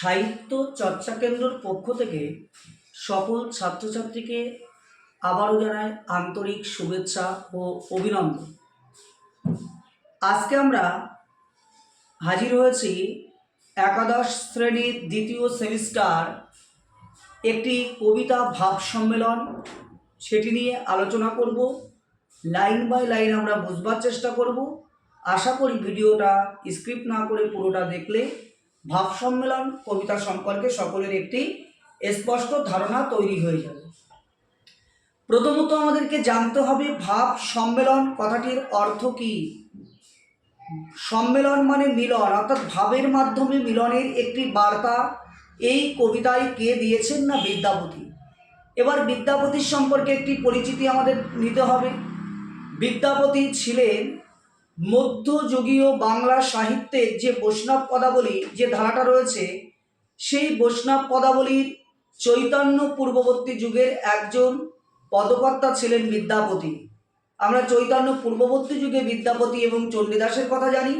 সাহিত্য চর্চা কেন্দ্রর পক্ষ থেকে সকল ছাত্রছাত্রীকে আবারও জানায় আন্তরিক শুভেচ্ছা ও অভিনন্দন। আজকে আমরা হাজির হয়েছি একাদশ শ্রেণির দ্বিতীয় সেমিস্টার একটি কবিতা ভাব সম্মেলন। সেটি নিয়ে আলোচনা করব। লাইন বাই লাইন আমরা বুঝবার চেষ্টা করব। আশা করি ভিডিওটা স্ক্রিপ্ট না করে পুরোটা দেখলে ভাব সম্মেলন কবিতা সম্পর্কে সকলের একটি স্পষ্ট ধারণা তৈরি হয়ে যাবে। প্রথমত আমাদেরকে জানতে হবে ভাব সম্মেলন কথাটির অর্থ কী? সম্মেলন মানে মিলন, অর্থাৎ ভাবের মাধ্যমে মিলনের একটি বার্তা। এই কবিতায় কে দিয়েছেন না বিদ্যাপতি? এবার বিদ্যাপতির সম্পর্কে একটি পরিচিতি আমাদের নিতে হবে। বিদ্যাপতি ছিলেন মধ্যযুগীয় বাংলা সাহিত্যের যে বৈষ্ণব পদাবলী যে ধারাটা রয়েছে, সেই বৈষ্ণব পদাবলীর চৈতন্য পূর্ববর্তী যুগের একজন পদকর্তা ছিলেন বিদ্যাপতি। আমরা চৈতন্য পূর্ববর্তী যুগে বিদ্যাপতি এবং চণ্ডীদাসের কথা জানি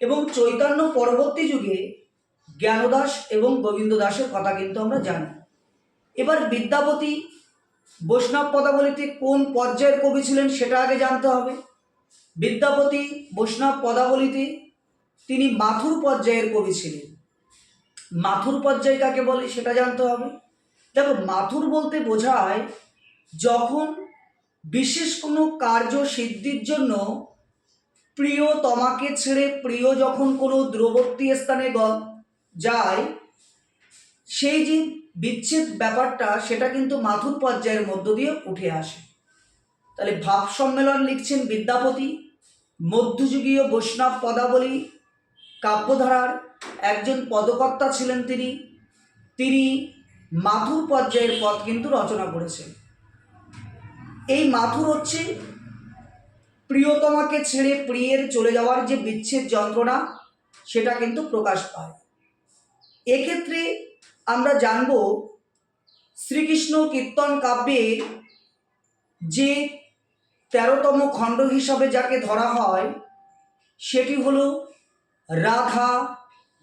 এবং চৈতন্য পরবর্তী যুগে জ্ঞানদাস এবং গোবিন্দ দাসের কথা কিন্তু আমরা জানি। এবার বিদ্যাপতি বৈষ্ণব পদাবলীতে কোন পর্যায়ের কবি ছিলেন সেটা আগে জানতে হবে। বিদ্যাপতি বৈষ্ণব পদাবলীতে তিনি মাথুর পর্যায়ের কবি ছিলেন। মাথুর পর্যায় কাকে বলে সেটা জানতে হবে। দেখো, মাথুর বলতে বোঝায় যখন বিশেষ কোনো কার্য সিদ্ধির জন্য প্রিয় তমাকে ছেড়ে প্রিয় যখন কোনো দূরবর্তী স্থানে যায়, সেই যে বিচ্ছেদ ব্যাপারটা সেটা কিন্তু মাথুর পর্যায়ের মধ্য দিয়ে উঠে আসে। তাহলে ভাব সম্মেলন লিখছেন বিদ্যাপতি, মধ্যযুগীয় বৈষ্ণব পদাবলী, কাব্যধারার একজন পদকর্তা ছিলেন তিনি তিনি মাথুর পর্যায়ের পদ কিন্তু রচনা করেছেন। এই মাথুর হচ্ছে প্রিয়তমাকে ছেড়ে প্রিয়ের চলে যাওয়ার যে বিচ্ছেদ যন্ত্রণা, সেটা কিন্তু প্রকাশ পায়। এক্ষেত্রে আমরা জানব শ্রীকৃষ্ণ কীর্তন কাব্যের যে তেরোতম খণ্ড হিসাবে যাকে ধরা হয়, সেটি হল রাধা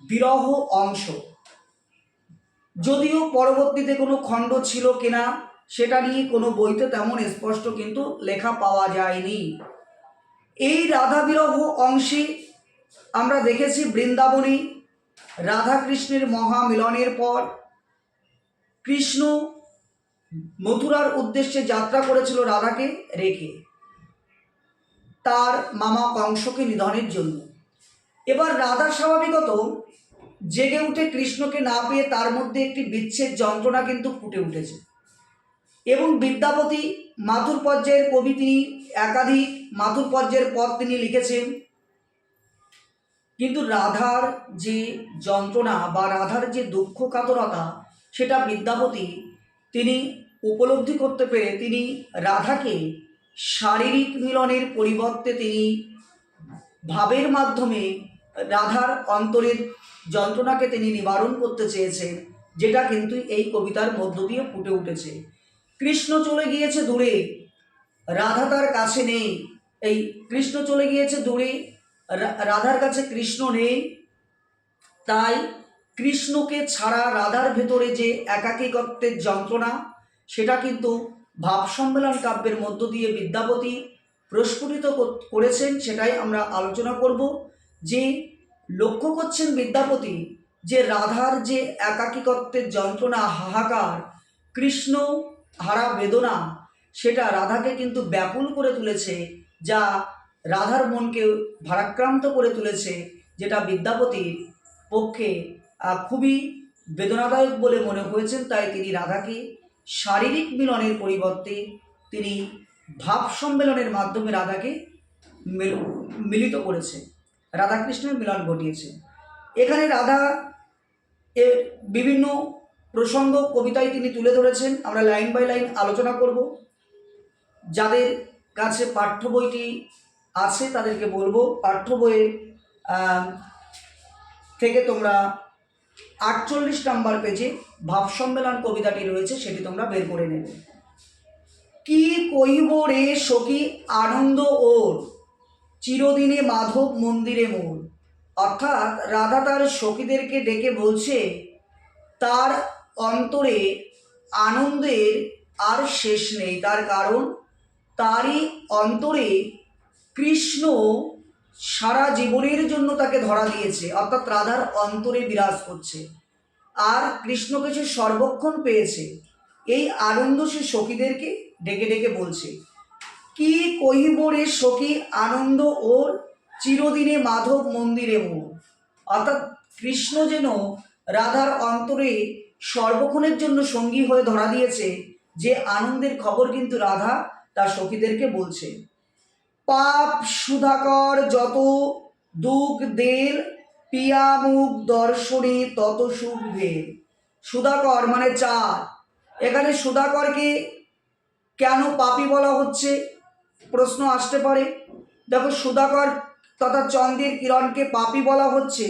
বিরহ অংশ। যদিও পরবর্তীতে কোনো খণ্ড ছিল কিনা, সেটা নিয়ে কোনো বইতে তেমন স্পষ্ট কিন্তু লেখা পাওয়া যায়নি। এই রাধা বিরহ অংশে আমরা দেখেছি বৃন্দাবনে রাধা কৃষ্ণের মহামিলনের পর কৃষ্ণ মথুরার উদ্দেশ্যে যাত্রা করেছিল রাধাকে রেখে। তার মামা কংসকে নিধনের জন্য। এবার রাধা স্বাভাবিকত জেগে উঠে কৃষ্ণকে না পেয়ে তার মধ্যে একটি বিচ্ছেদ যন্ত্রণা কিন্তু ফুটে উঠেছে। এবং বিদ্যাপতি মাথুর পর্যায়ের কবি তিনি, একাধিক মাথুর পর্যায়ের পদ তিনি লিখেছেন। কিন্তু রাধার যে যন্ত্রণা বা রাধার যে দুঃখ কাতরতা, সেটা বিদ্যাপতি তিনি উপলব্ধি করতে পেরে তিনি রাধাকে শারীরিক মিলনের পরিবর্তে তিনি ভাবের মাধ্যমে রাধার অন্তরের যন্ত্রণাকে তিনি নিবারণ করতে চেয়েছেন, যেটা কিন্তু এই কবিতার মধ্য দিয়ে ফুটে উঠেছে। কৃষ্ণ চলে গিয়েছে দূরে, রাধা তার কাছে নেই। এই কৃষ্ণ চলে গিয়েছে দূরে রাধার কাছে কৃষ্ণ নেই। তাই কৃষ্ণকে ছাড়া রাধার ভেতরে যে একাকিকত্বের যন্ত্রণা, সেটা কিন্তু ভাব সম্মেলন কাব্যের মধ্য দিয়ে বিদ্যাপতি প্রস্ফুটিত করেছেন, সেটাই আমরা আলোচনা করব। যে লক্ষ্য করছেন বিদ্যাপতি যে রাধার যে একাকিকত্বের যন্ত্রণা, হাহাকার, কৃষ্ণ হারা বেদনা, সেটা রাধাকে কিন্তু ব্যাকুল করে তুলেছে, যা রাধার মনকে ভারাক্রান্ত করে তুলেছে, যেটা বিদ্যাপতির পক্ষে খুবই বেদনাদায়ক বলে মনে হয়েছেন তাই তিনি রাধাকে শারীরিক মিলনের পরিবর্তে তিনি ভাব সম্মেলনের মাধ্যমে রাধাকে মিল- মিলিত করেছে। রাধাকৃষ্ণের মিলন ঘটিয়েছে। এখানে রাধা এর বিভিন্ন প্রসঙ্গ কবিতায় তিনি তুলে ধরেছেন। আমরা লাইন বাই লাইন আলোচনা করব। যাদের কাছে পাঠ্য বইটি আছে তাদেরকে বলব। পাঠ্য বইয়ে আহ, থেকে তোমরা আটচল্লিশ নাম্বার পেজে ভাব সম্মেলন কবিতাটি রয়েছে, সেটি তোমরা বের করে নেবে। কি কইব রে সখী আনন্দ ওর, চিরদিনে মাধব মন্দিরে মোর। অর্থাৎ রাধা তার সখীদেরকে ডেকে বলছে, তার অন্তরে আনন্দের আর শেষ নেই, তার কারণ তারই অন্তরে কৃষ্ণ সারা জীবনের জন্য তাকে ধরা দিয়েছে, অর্থাৎ রাধার অন্তরে বিরাজ করছে। আর কৃষ্ণকে সে সর্বক্ষণ পেয়েছে। এই আনন্দ সে সখীদেরকে ডেকে ডেকে বলছে, কি কহিব রে সখী আনন্দ ওর চিরদিনে মাধব মন্দিরে মোর? অর্থাৎ কৃষ্ণ যেন রাধার অন্তরে সর্বক্ষণের জন্য সঙ্গী হয়ে ধরা দিয়েছে, যে আনন্দের খবর কিন্তু রাধা তার সখীদেরকে বলছে। পাপ সুধাকর যত দুঃখ দের পিয়ামুখ দর্শনে তত সুখ ভেদ সুধাকর মানে চার এখানে সুধাকরকে কেন পাপী বলা হচ্ছে? প্রশ্ন আসতে পারে। দেখো, সুধাকর তথা চন্দ্রের কিরণকে পাপী বলা হচ্ছে,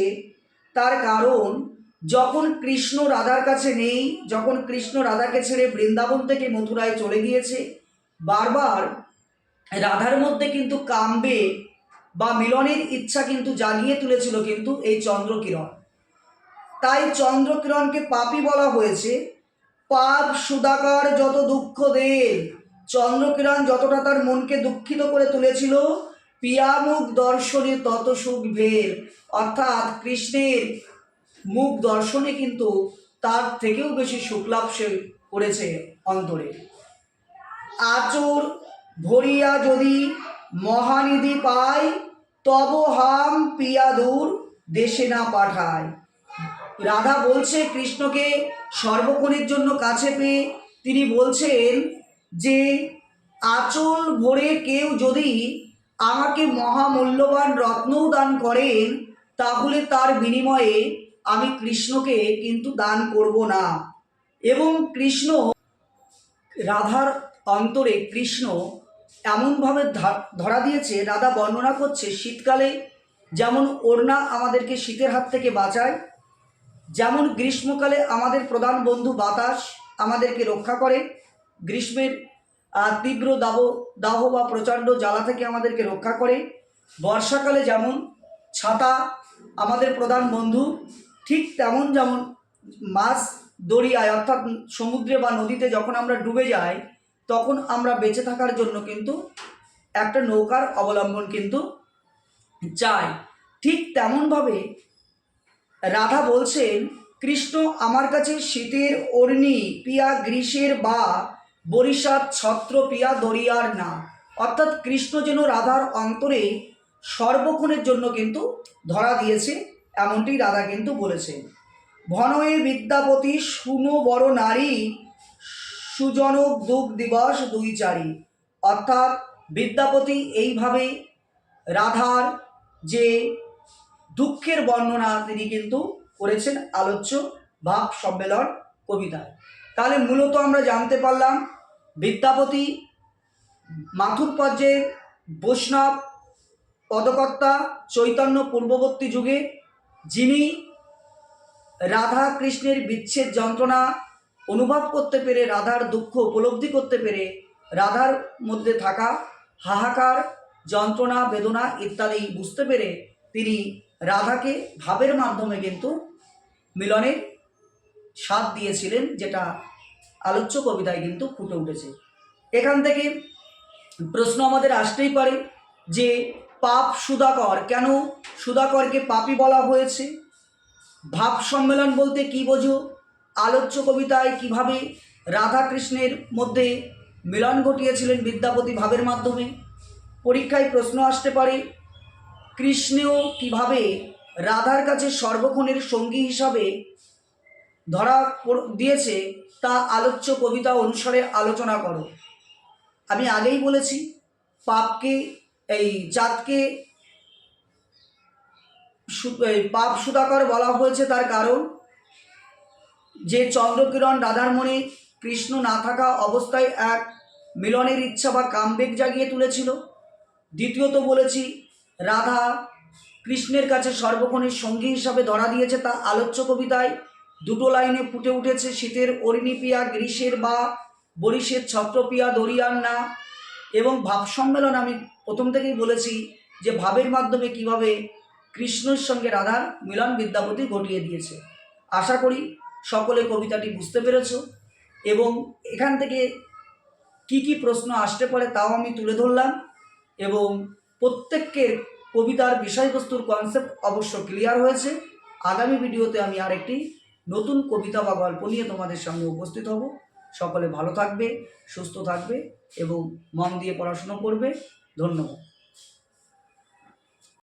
তার কারণ যখন কৃষ্ণ রাধার কাছে নেই, যখন কৃষ্ণ রাধাকে ছেড়ে বৃন্দাবন থেকে মথুরায় চলে গিয়েছে, বারবার রাধার মধ্যে কিন্তু কামবে বা মিলনের ইচ্ছা কিন্তু জাগিয়ে তুলেছিল কিন্তু এই চন্দ্রকিরণ। তাই চন্দ্রকিরণকে পাপী বলা হয়েছে। পাপ, সুদাকার যত দুঃখ দেন, চন্দ্রকিরণ যতটা তার মনকে দুঃখিত করে তুলেছিল, পিয়ামুখ দর্শনে তত সুখ ভের। অর্থাৎ কৃষ্ণের মুখ দর্শনে কিন্তু তার থেকেও বেশি সুখলাভ সে করেছে অন্তরে। আচর ভরিয়া যদি মহানিধি পায় তব হাম পিয়াদুর দেশে না পাঠায়। রাধা বলছে, কৃষ্ণকে সর্বক্ষণের জন্য কাছে পেয়ে তিনি বলছেন যে, আচল ভরে কেউ যদি আমাকে মহামূল্যবান রত্নও দান করেন, তাহলে তার বিনিময়ে আমি কৃষ্ণকে কিন্তু দান করব না। এবং কৃষ্ণ, রাধার অন্তরে কৃষ্ণ এমনভাবে ধরা দিয়েছে, রাধা বর্ণনা করছে, শীতকালে যেমন ওড়না আমাদেরকে শীতের হাত থেকে বাঁচায়, যেমন গ্রীষ্মকালে আমাদের প্রধান বন্ধু বাতাস আমাদেরকে রক্ষা করে, গ্রীষ্মের তীব্র দাহ দাহ বা প্রচণ্ড জ্বালা থেকে আমাদেরকে রক্ষা করে, বর্ষাকালে যেমন ছাতা আমাদের প্রধান বন্ধু, ঠিক তেমন যেমন মাছ দরিয়ায় অর্থাৎ সমুদ্রে বা নদীতে যখন আমরা ডুবে যাই তখন আমরা বেঁচে থাকার জন্য কিন্তু একটা নৌকার অবলম্বন কিন্তু চাই। ঠিক তেমনভাবে রাধা বলছেন, কৃষ্ণ আমার কাছে শীতের অর্ণি, পিয়া গ্রীষ্মের বা বরিশাত ছত্র পিয়া দরিয়ার না। অর্থাৎ কৃষ্ণ যেন রাধার অন্তরে সর্বক্ষণের জন্য কিন্তু ধরা দিয়েছে, এমনটি রাধা কিন্তু বলেছে ভনয়ে বিদ্যাপতি শুনো বড় নারী সুজনক দুঃখ দিবস দুই চারি। অর্থাৎ বিদ্যাপতি এইভাবে রাধার যে দুঃখের বর্ণনা তিনি কিন্তু করেছেন আলোচ্য ভাব সম্মেলন কবিতায়। তাহলে মূলত আমরা জানতে পারলাম বিদ্যাপতি মাথুর পর্যায়ের বৈষ্ণব পদকর্তা চৈতন্য পূর্ববর্তী যুগে যিনি রাধা কৃষ্ণের বিচ্ছেদ যন্ত্রণা অনুভব করতে পেরে, রাধার দুঃখ উপলব্ধি করতে পেরে, রাধার মধ্যে থাকা হাহাকার, যন্ত্রণা, বেদনা ইত্যাদি বুঝতে পেরে তিনি রাধাকে ভাবের মাধ্যমে কিন্তু মিলনের স্বাদ দিয়েছিলেন, যেটা আলোচ্য কবিতায় কিন্তু ফুটে উঠেছে। এখান থেকে প্রশ্ন আমাদের আসতেই পারে যে, পাপ সুধাকর, কেন সুধাকরকে পাপী বলা হয়েছে? ভাব সম্মেলন বলতে কি বোঝো? আলোচ্য কবিতায় কীভাবে রাধা কৃষ্ণের মধ্যে মিলন ঘটিয়েছিলেন বিদ্যাপতি ভাবের মাধ্যমে? পরীক্ষায় প্রশ্ন আসতে পারে, কৃষ্ণেও কীভাবে রাধার কাছে সর্বক্ষণের সঙ্গী হিসাবে ধরা দিয়েছে তা আলোচ্য কবিতা অনুসারে আলোচনা করো। আমি আগেই বলেছি, পাপকে, এই জাতকে পাপ সুদাকর বলা হয়েছে তার কারণ। যে চন্দ্রকিরণ রাধার মনে কৃষ্ণ না থাকা অবস্থায় এক মিলনের ইচ্ছা বা কামবেগ জাগিয়ে তুলেছিল। দ্বিতীয়ত বলেছি, রাধা কৃষ্ণের কাছে সর্বক্ষণের সঙ্গী হিসাবে ধরা দিয়েছে তা আলোচ্য কবিতায়। দুটো লাইনে ফুটে উঠেছে, শীতের অরিণিপিয়া গ্রীষ্মের বা বরিশের ছত্রপিয়া না। এবং ভাব সম্মেলন আমি প্রথম থেকেই বলেছি যে ভাবের মাধ্যমে কীভাবে কৃষ্ণের সঙ্গে রাধার মিলন বিদ্যাপতি ঘটিয়ে দিয়েছে। আশা করি সকলে কবিতাটি বুঝতে পেরেছ? এবং এখান থেকে কি কি প্রশ্ন আসতে পারে তাও আমি তুলে ধরলাম এবং প্রত্যেকের কবিতার বিষয়বস্তুর কনসেপ্ট অবশ্য ক্লিয়ার হয়েছে। আগামী ভিডিওতে আমি আরেকটি নতুন কবিতা বা গল্প নিয়ে তোমাদের সামনে উপস্থিত হব। সকলে ভালো থাকবে, সুস্থ থাকবে এবং মন দিয়ে পড়াশুনো করবে। ধন্যবাদ।